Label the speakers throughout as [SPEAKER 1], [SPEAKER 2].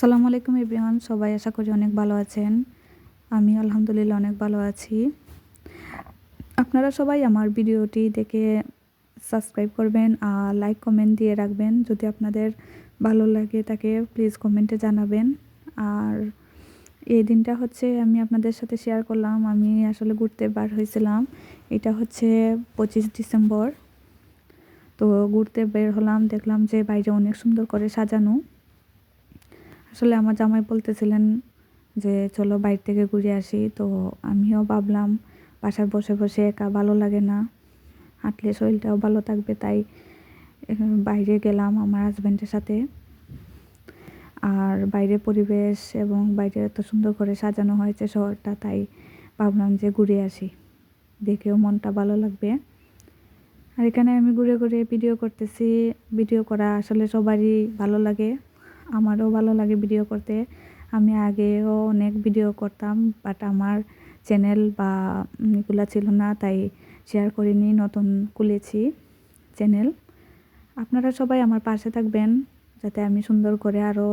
[SPEAKER 1] সালামু আলাইকুম এভরিওয়ান, সবাই আশা করি অনেক ভালো আছেন। আমি আলহামদুলিল্লাহ অনেক ভালো আছি। আপনারা সবাই আমার ভিডিওটি দেখে সাবস্ক্রাইব করবেন আর লাইক কমেন্ট দিয়ে রাখবেন। যদি আপনাদের ভালো লাগে তাকে প্লিজ কমেন্টে জানাবেন। আর এই দিনটা হচ্ছে আমি আপনাদের সাথে শেয়ার করলাম। আমি আসলে ঘুরতে বার হয়েছিলাম। এটা হচ্ছে পঁচিশ ডিসেম্বর। তো ঘুরতে বের হলাম, দেখলাম যে বাইরে অনেক সুন্দর করে সাজানো। আসলে আমার জামাই বলতেছিলেন যে, চলো বাইরে থেকে ঘুরে আসি। তো আমিও ভাবলাম, বাসায় বসে বসে একা ভালো লাগে না। হাঁটলে শরীরটাও ভালো থাকবে, তাই বাইরে গেলাম আমার হাজব্যান্ডের সাথে। আর বাইরে পরিবেশ এবং বাইরে এত সুন্দর করে সাজানো হয়েছে শহরটা, তাই ভাবলাম যে ঘুরে আসি। দেখেও মনটা ভালো লাগবে। আর এখানে আমি ঘুরে ঘুরে ভিডিও করতেছি। ভিডিও করা আসলে সবারই ভালো লাগে। আমারও ভালো লাগে ভিডিও করতে। আমি আগেও অনেক ভিডিও করতাম বাট আমার চ্যানেল বা এগুলো ছিল না, তাই শেয়ার করিনি, নতুন খুলেছি চ্যানেল আপনারা সবাই আমার পাশে থাকবেন, যাতে আমি সুন্দর করে আরও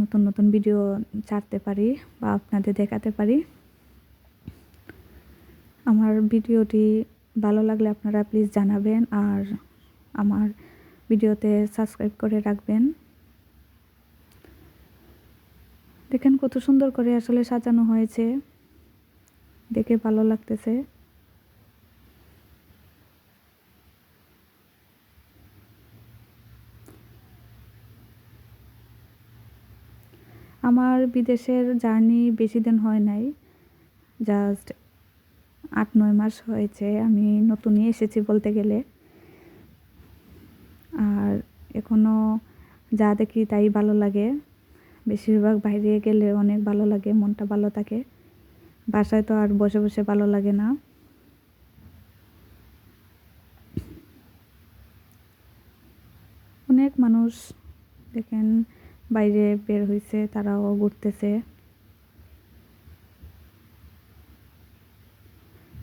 [SPEAKER 1] নতুন নতুন ভিডিও ছাড়তে পারি বা আপনাদের দেখাতে পারি। আমার ভিডিওটি ভালো লাগলে আপনারা প্লিজ জানাবেন, আর আমার ভিডিওতে সাবস্ক্রাইব করে রাখবেন। দেখেন কত সুন্দর করে আসলে সাজানো হয়েছে। দেখে ভালো লাগতেছে। আমার বিদেশের জার্নি বেশি দিন হয় নাই। জাস্ট আট, নয় মাস হয়েছে আমি নতুনই এসেছি বলতে গেলে। আর এখনও যা দেখি তাই ভালো লাগে। বেশিরভাগ বাইরে গেলে অনেক ভালো লাগে, মনটা ভালো থাকে। বাসায় তো আর বসে বসে ভালো লাগে না। অনেক মানুষ দেখেন বাইরে বের হয়েছে তারাও ঘুরতেছে।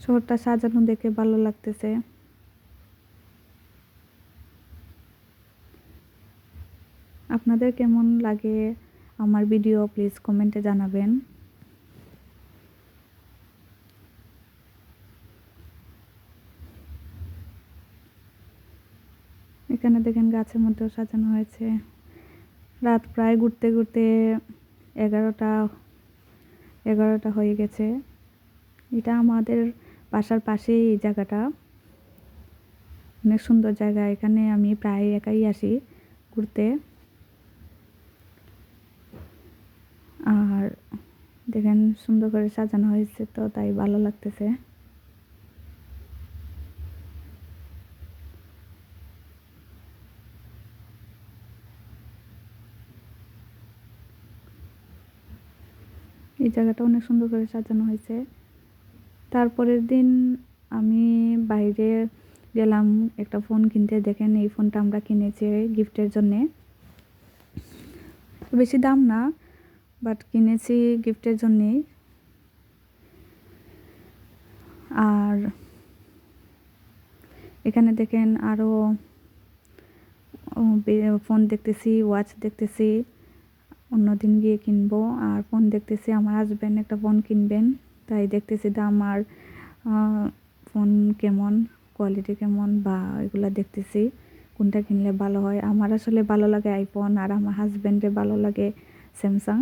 [SPEAKER 1] শহরটা সাজানো দেখে ভালো লাগতেছে। আপনাদের কেমন লাগে আমার ভিডিও প্লিজ কমেন্টে জানাবেন। এখানে দেখেন গাছের মধ্যেও সাজানো হয়েছে। রাত প্রায় ঘুরতে ঘুরতে এগারোটা এগারোটা হয়ে গেছে। এটা আমাদের বাসার পাশেই এই জায়গাটা। অনেক সুন্দর জায়গা। এখানে আমি প্রায় একাই আসি ঘুরতে আর দেখেন সুন্দর করে সাজানো হয়েছে তো, তাই ভালো লাগতেছে। এই জায়গাটা অনেক সুন্দর করে সাজানো হয়েছে। তারপরের দিন আমি বাইরে গেলাম একটা ফোন কিনতে। দেখেন এই ফোনটা আমরা কিনেছি গিফটের জন্যে। বেশি দাম না বাট কিনেছি গিফটের জন্যেই। আর এখানে দেখেন আরও ফোন দেখতেছি ওয়াচ দেখতেছি অন্য দিন গিয়ে কিনবো। আর ফোন দেখতেছি আমার হাজব্যান্ড একটা ফোন কিনবেন, তাই দেখতেছি দাম আর ফোন কেমন কোয়ালিটি কেমন বা এগুলো দেখতেছি, কোনটা কিনলে ভালো হয়। আমার আসলে ভালো লাগে আইফোন আর আমার হাজব্যান্ডে ভালো লাগে স্যামসাং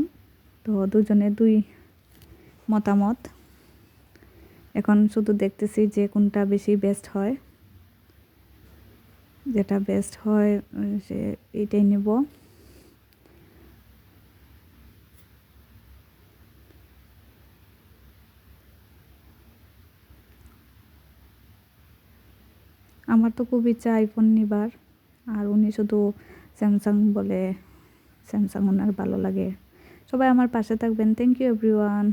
[SPEAKER 1] তো দুজনে দুই মতামত। এখন শুধু দেখতেছি যে কোনটা বেশি বেস্ট হয়। যেটা বেস্ট হয়, সে এটাই নেব। আমার তো খুব ইচ্ছা আইফোন নিবার। আর উনি শুধু স্যামসাং বলে স্যামসাং ওনার ভালো লাগে। সবাই আমার পাশে থাকবেন। Thank you everyone